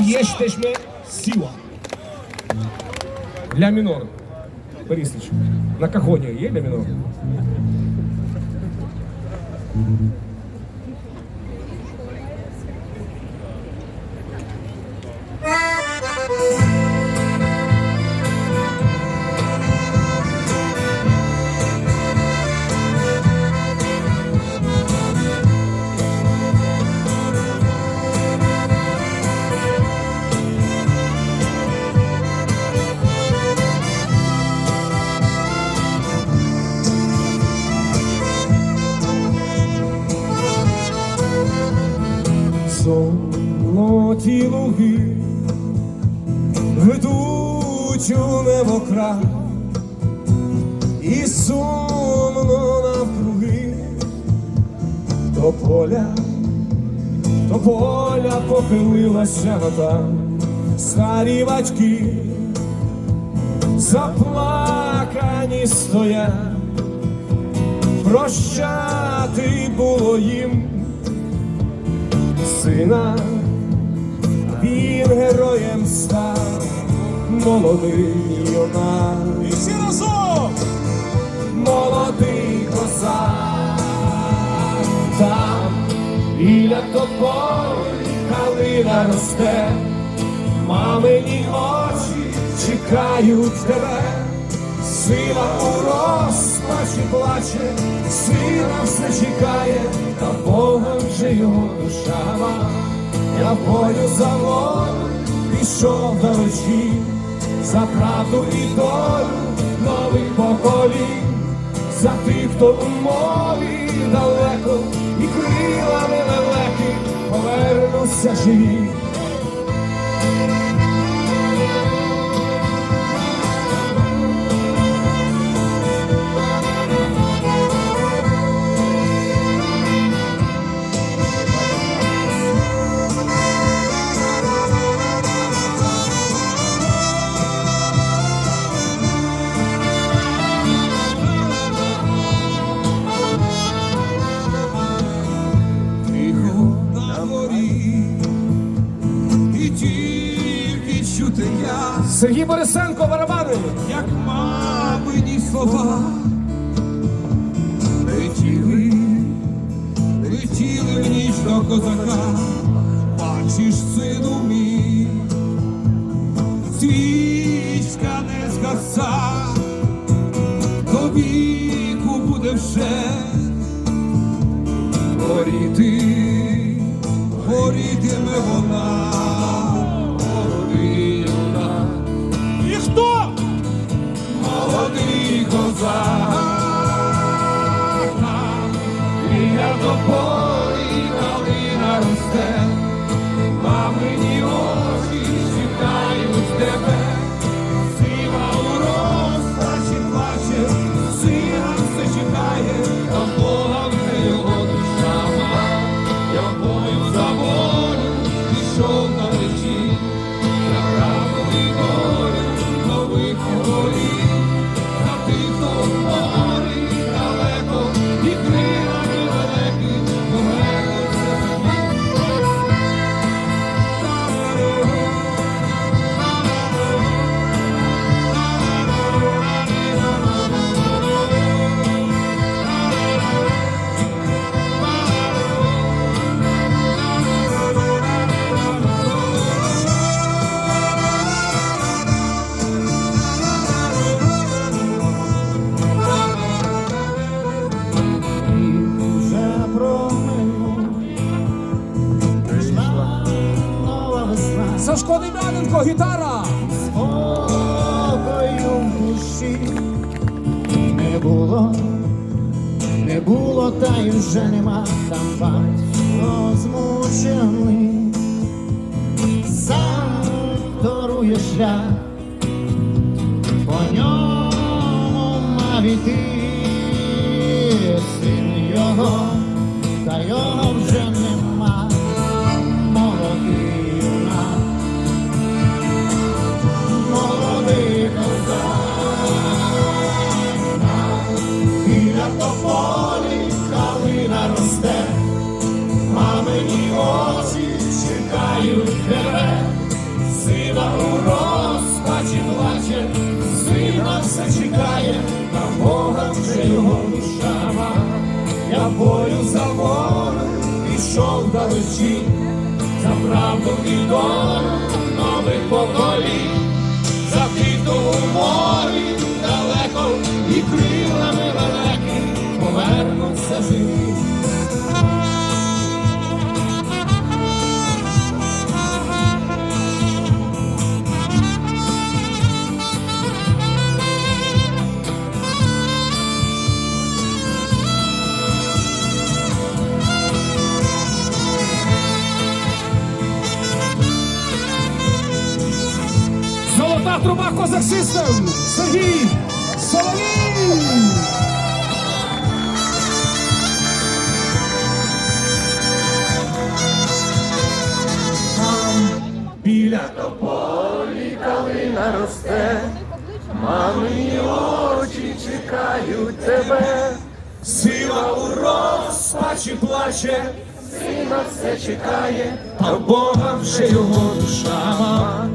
jesteśmy siła. Ля минор. Борисович, на кахоне есть для минор? Золоті луги ведуть у небокрай і сумно навкруги. До поля, до поля похилилася вода, старі батьки заплакані стоять, прощати було їм сина, він героєм став, молодий юнак, І всі разом! молодий козак, там біля тополі калина росте, мамині очі чекають тебе. Сила у розпачі плаче, сила все чекає, та Бога вже його душа. Я бою за волю пішов до речі, за правду і долю нових поколінь, за тих, хто у морі далеко і крилами лелеки повернуться живі. Чути я, Сергій Борисенко, барабани! як мамині слова. Летіли, летіли в ніч до козака, бачиш, сину мій, свічка не згаса, вже нема там батько змучений, сам торує шлях, по ньому мав іти син його, та його вже душі, за правду і долю нових поколінь, Труба Козак Систем! Сергій Соловій! Біля тополі калина росте, мамині очі чекають тебе, сила у розпачі плаче, сина все чекає, а Бога вже його душа